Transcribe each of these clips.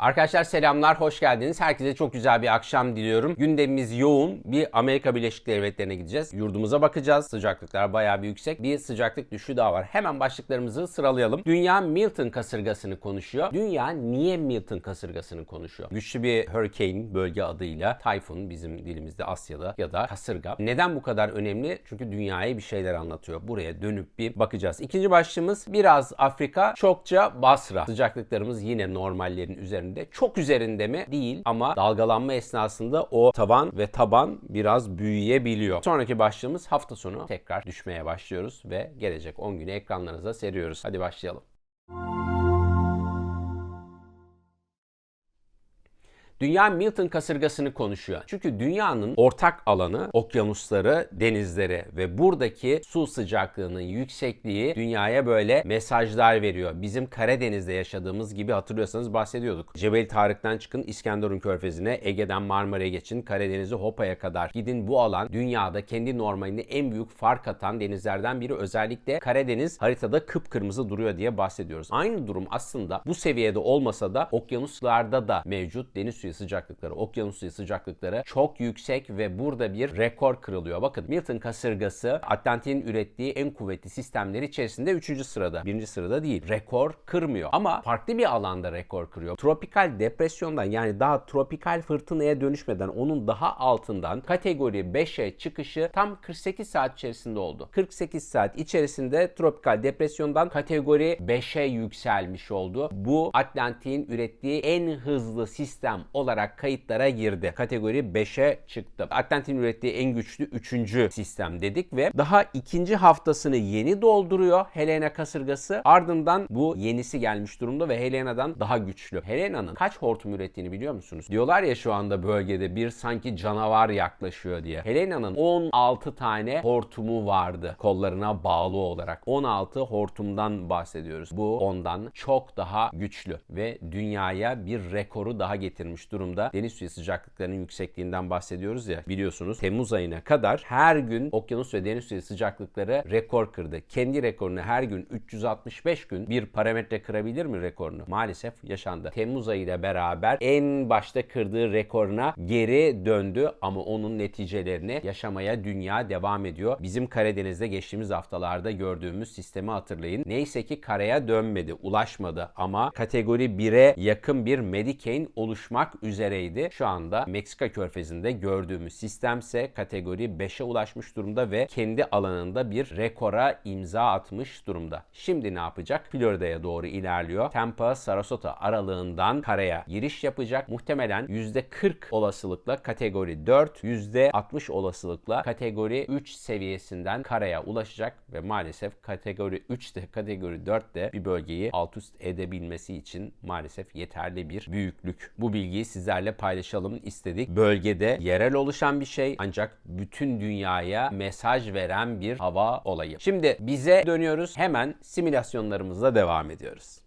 Arkadaşlar selamlar, hoş geldiniz. Herkese çok güzel bir akşam diliyorum. Gündemimiz yoğun. Bir Amerika Birleşik Devletleri'ne gideceğiz. Yurdumuza bakacağız. Sıcaklıklar bayağı bir yüksek. Bir sıcaklık düşüşü daha var. Hemen başlıklarımızı sıralayalım. Dünya Milton kasırgasını konuşuyor. Dünya niye Milton kasırgasını konuşuyor? Güçlü bir hurricane bölge adıyla Tayfun bizim dilimizde Asya'da ya da kasırga. Neden bu kadar önemli? Çünkü dünyaya bir şeyler anlatıyor. Buraya dönüp bir bakacağız. İkinci başlığımız biraz Afrika, çokça Basra. Sıcaklıklarımız yine normallerin üzerinde. Çok üzerinde mi? Değil ama dalgalanma esnasında o tavan ve taban biraz büyüyebiliyor. Sonraki başlığımız hafta sonu tekrar düşmeye başlıyoruz ve gelecek 10 günü ekranlarınıza seriyoruz. Hadi başlayalım. Dünya Milton kasırgasını konuşuyor. Çünkü dünyanın ortak alanı okyanusları, denizleri ve buradaki su sıcaklığının yüksekliği dünyaya böyle mesajlar veriyor. Bizim Karadeniz'de yaşadığımız gibi hatırlıyorsanız bahsediyorduk. Cebel Tarık'tan çıkın İskenderun Körfezi'ne, Ege'den Marmara'ya geçin, Karadeniz'i Hopa'ya kadar gidin. Bu alan dünyada kendi normaline en büyük fark atan denizlerden biri. Özellikle Karadeniz haritada kıpkırmızı duruyor diye bahsediyoruz. Aynı durum aslında bu seviyede olmasa da okyanuslarda da mevcut deniz suyu sıcaklıkları, okyanus suyu sıcaklıkları çok yüksek ve burada bir rekor kırılıyor. Bakın Milton kasırgası Atlantik'in ürettiği en kuvvetli sistemler içerisinde 3. sırada. 1. sırada değil. Rekor kırmıyor. Ama farklı bir alanda rekor kırıyor. Tropikal depresyondan yani daha tropikal fırtınaya dönüşmeden onun daha altından kategori 5'e çıkışı tam 48 saat içerisinde oldu. 48 saat içerisinde tropikal depresyondan kategori 5'e yükselmiş oldu. Bu Atlantik'in ürettiği en hızlı sistem olarak kayıtlara girdi. Kategori 5'e çıktı. Atlantik'in ürettiği en güçlü 3. sistem dedik ve daha ikinci haftasını yeni dolduruyor Helena kasırgası. Ardından bu yenisi gelmiş durumda ve Helena'dan daha güçlü. Helena'nın kaç hortum ürettiğini biliyor musunuz? Diyorlar ya şu anda bölgede bir sanki canavar yaklaşıyor diye. Helena'nın 16 tane hortumu vardı kollarına bağlı olarak. 16 hortumdan bahsediyoruz. Bu ondan çok daha güçlü ve dünyaya bir rekoru daha getirmiş durumda. Deniz suyu sıcaklıklarının yüksekliğinden bahsediyoruz ya biliyorsunuz Temmuz ayına kadar her gün okyanus ve deniz suyu sıcaklıkları rekor kırdı. Kendi rekorunu her gün 365 gün bir parametre kırabilir mi rekorunu? Maalesef yaşandı. Temmuz ayıyla beraber en başta kırdığı rekoruna geri döndü ama onun neticelerini yaşamaya dünya devam ediyor. Bizim Karadeniz'de geçtiğimiz haftalarda gördüğümüz sistemi hatırlayın. Neyse ki karaya dönmedi, ulaşmadı ama kategori 1'e yakın bir Medicaid oluşmak üzereydi. Şu anda Meksika körfezinde gördüğümüz sistemse kategori 5'e ulaşmış durumda ve kendi alanında bir rekora imza atmış durumda. Şimdi ne yapacak? Florida'ya doğru ilerliyor. Tampa, Sarasota aralığından karaya giriş yapacak. Muhtemelen %40 olasılıkla kategori 4, %60 olasılıkla kategori 3 seviyesinden karaya ulaşacak ve maalesef kategori 3 de kategori 4 de bir bölgeyi alt üst edebilmesi için maalesef yeterli bir büyüklük. Bu bilgiyi sizlerle paylaşalım istedik. Bölgede yerel oluşan bir şey ancak bütün dünyaya mesaj veren bir hava olayı. Şimdi bize dönüyoruz. Hemen simülasyonlarımızla devam ediyoruz.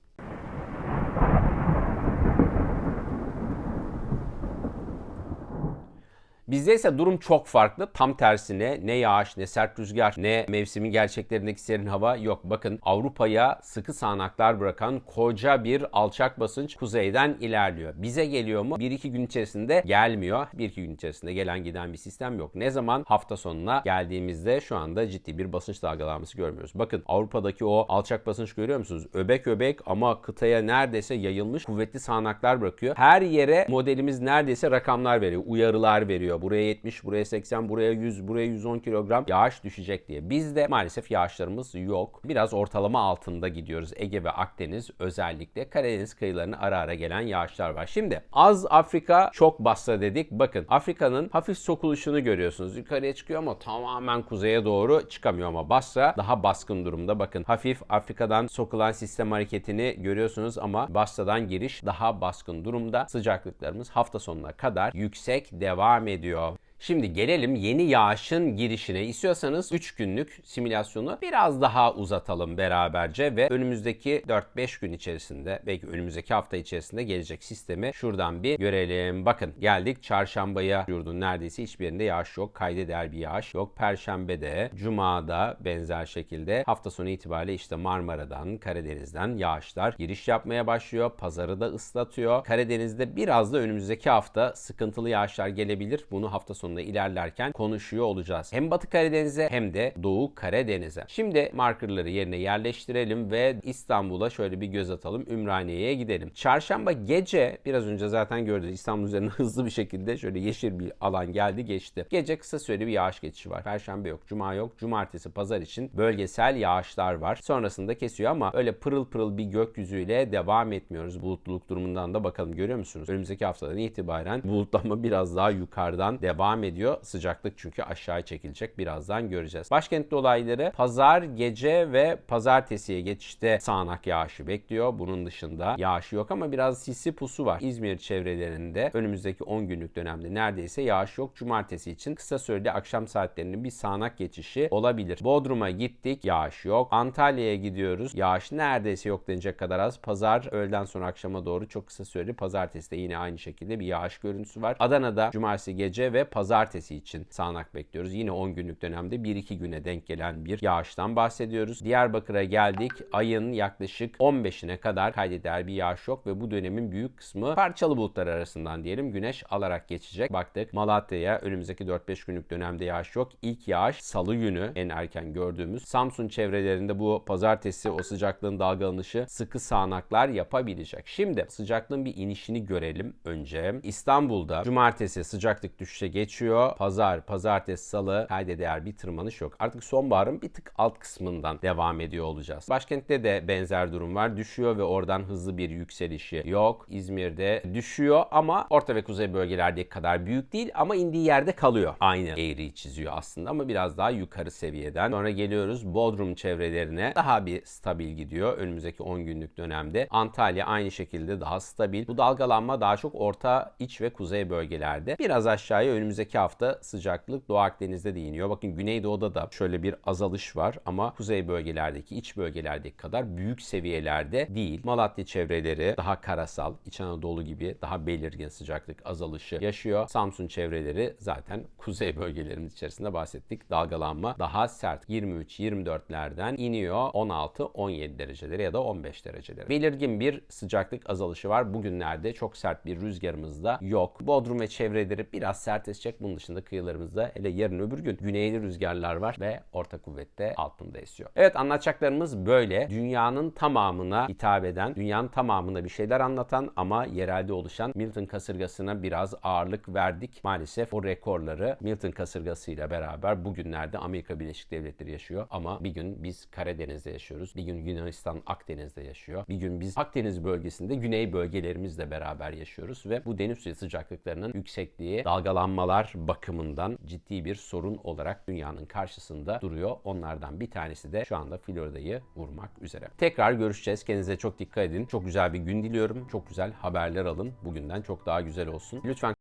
Bizde ise durum çok farklı. Tam tersine ne yağış, ne sert rüzgar, ne mevsimin gerçeklerindeki serin hava yok. Bakın Avrupa'ya sıkı sağanaklar bırakan koca bir alçak basınç kuzeyden ilerliyor. Bize geliyor mu? 1-2 gün içerisinde gelmiyor. 1-2 gün içerisinde gelen giden bir sistem yok. Ne zaman? Hafta sonuna geldiğimizde şu anda ciddi bir basınç dalgalanması görmüyoruz. Bakın Avrupa'daki o alçak basınç görüyor musunuz? Öbek öbek ama kıtaya neredeyse yayılmış kuvvetli sağanaklar bırakıyor. Her yere modelimiz neredeyse rakamlar veriyor. Uyarılar veriyor. Buraya 70, buraya 80, buraya 100, buraya 110 kilogram yağış düşecek diye. Bizde maalesef yağışlarımız yok. Biraz ortalama altında gidiyoruz. Ege ve Akdeniz özellikle Karadeniz kıyılarına ara ara gelen yağışlar var. Şimdi az Afrika çok bassa dedik. Bakın Afrika'nın hafif sokuluşunu görüyorsunuz. Yukarıya çıkıyor ama tamamen kuzeye doğru çıkamıyor ama Basra daha baskın durumda. Bakın hafif Afrika'dan sokulan sistem hareketini görüyorsunuz ama Basra'dan giriş daha baskın durumda. Sıcaklıklarımız hafta sonuna kadar yüksek devam ediyor. you all. Şimdi gelelim yeni yağışın girişine. İstiyorsanız 3 günlük simülasyonu biraz daha uzatalım beraberce ve önümüzdeki 4-5 gün içerisinde belki önümüzdeki hafta içerisinde gelecek sistemi şuradan bir görelim. Bakın geldik çarşambaya yurdun neredeyse hiçbir yerinde yağış yok. Kayda değer bir yağış yok. Perşembede, cumada benzer şekilde hafta sonu itibariyle işte Marmara'dan, Karadeniz'den yağışlar giriş yapmaya başlıyor. Pazarı da ıslatıyor. Karadeniz'de biraz da önümüzdeki hafta sıkıntılı yağışlar gelebilir. Bunu hafta sonunda ilerlerken konuşuyor olacağız. Hem Batı Karadeniz'e hem de Doğu Karadeniz'e. Şimdi markerları yerine yerleştirelim ve İstanbul'a şöyle bir göz atalım. Ümraniye'ye gidelim. Çarşamba gece biraz önce zaten gördünüz İstanbul üzerine hızlı bir şekilde şöyle yeşil bir alan geldi geçti. Gece kısa süreli bir yağış geçişi var. Perşembe yok, cuma yok. Cumartesi, pazar için bölgesel yağışlar var. Sonrasında kesiyor ama öyle pırıl pırıl bir gökyüzüyle devam etmiyoruz. Bulutluluk durumundan da bakalım görüyor musunuz? Önümüzdeki haftadan itibaren bulutlanma biraz daha yukarıdan devam ediyor. Sıcaklık çünkü aşağı çekilecek. Birazdan göreceğiz. Başkent dolayları pazar gece ve pazartesiye geçişte sağanak yağışı bekliyor. Bunun dışında yağış yok ama biraz sisi pusu var. İzmir çevrelerinde önümüzdeki 10 günlük dönemde neredeyse yağış yok. Cumartesi için kısa süreli akşam saatlerinde bir sağanak geçişi olabilir. Bodrum'a gittik. Yağış yok. Antalya'ya gidiyoruz. Yağış neredeyse yok denecek kadar az. Pazar öğleden sonra akşama doğru çok kısa süreli. Pazartesi de yine aynı şekilde bir yağış görüntüsü var. Adana'da cumartesi gece ve pazartesi için sağanak bekliyoruz. Yine 10 günlük dönemde 1-2 güne denk gelen bir yağıştan bahsediyoruz. Diyarbakır'a geldik. Ayın yaklaşık 15'ine kadar kaydeder bir yağış yok ve bu dönemin büyük kısmı parçalı bulutlar arasından diyelim güneş alarak geçecek. Baktık Malatya'ya önümüzdeki 4-5 günlük dönemde yağış yok. İlk yağış salı günü en erken gördüğümüz. Samsun çevrelerinde bu pazartesi o sıcaklığın dalgalanışı sıkı sağanaklar yapabilecek. Şimdi sıcaklığın bir inişini görelim önce. İstanbul'da cumartesi sıcaklık düşüşe geçiyor. Pazar, pazartesi, salı kayda değer bir tırmanış yok. Artık sonbaharın bir tık alt kısmından devam ediyor olacağız. Başkentte de benzer durum var. Düşüyor ve oradan hızlı bir yükselişi yok. İzmir'de düşüyor ama orta ve kuzey bölgelerdeki kadar büyük değil ama indiği yerde kalıyor. Aynı eğriyi çiziyor aslında ama biraz daha yukarı seviyeden. Sonra geliyoruz Bodrum çevrelerine. Daha bir stabil gidiyor önümüzdeki 10 günlük dönemde. Antalya aynı şekilde daha stabil. Bu dalgalanma daha çok orta, iç ve kuzey bölgelerde. Biraz aşağıya önümüzdeki hafta sıcaklık Doğu Akdeniz'de de iniyor. Bakın Güneydoğu'da da şöyle bir azalış var ama kuzey bölgelerdeki, iç bölgelerdeki kadar büyük seviyelerde değil. Malatya çevreleri daha karasal, İç Anadolu gibi daha belirgin sıcaklık azalışı yaşıyor. Samsun çevreleri zaten kuzey bölgelerimiz içerisinde bahsettik. Dalgalanma daha sert 23-24'lerden iniyor 16-17 derecelere ya da 15 derecelere. Belirgin bir sıcaklık azalışı var. Bugünlerde çok sert bir rüzgarımız da yok. Bodrum ve çevreleri biraz sertleşecek. Bunun dışında kıyılarımızda hele yarın öbür gün güneyli rüzgarlar var ve orta kuvvette altında esiyor. Evet anlatacaklarımız böyle. Dünyanın tamamına hitap eden, dünyanın tamamına bir şeyler anlatan ama yerelde oluşan Milton kasırgasına biraz ağırlık verdik. Maalesef o rekorları Milton kasırgasıyla beraber bugünlerde Amerika Birleşik Devletleri yaşıyor. Ama bir gün biz Karadeniz'de yaşıyoruz. Bir gün Yunanistan Akdeniz'de yaşıyor. Bir gün biz Akdeniz bölgesinde güney bölgelerimizle beraber yaşıyoruz ve bu deniz suyu sıcaklıklarının yüksekliği dalgalanmalar bakımından ciddi bir sorun olarak dünyanın karşısında duruyor. Onlardan bir tanesi de şu anda Florida'yı vurmak üzere. Tekrar görüşeceğiz. Kendinize çok dikkat edin. Çok güzel bir gün diliyorum. Çok güzel haberler alın. Bugünden çok daha güzel olsun. Lütfen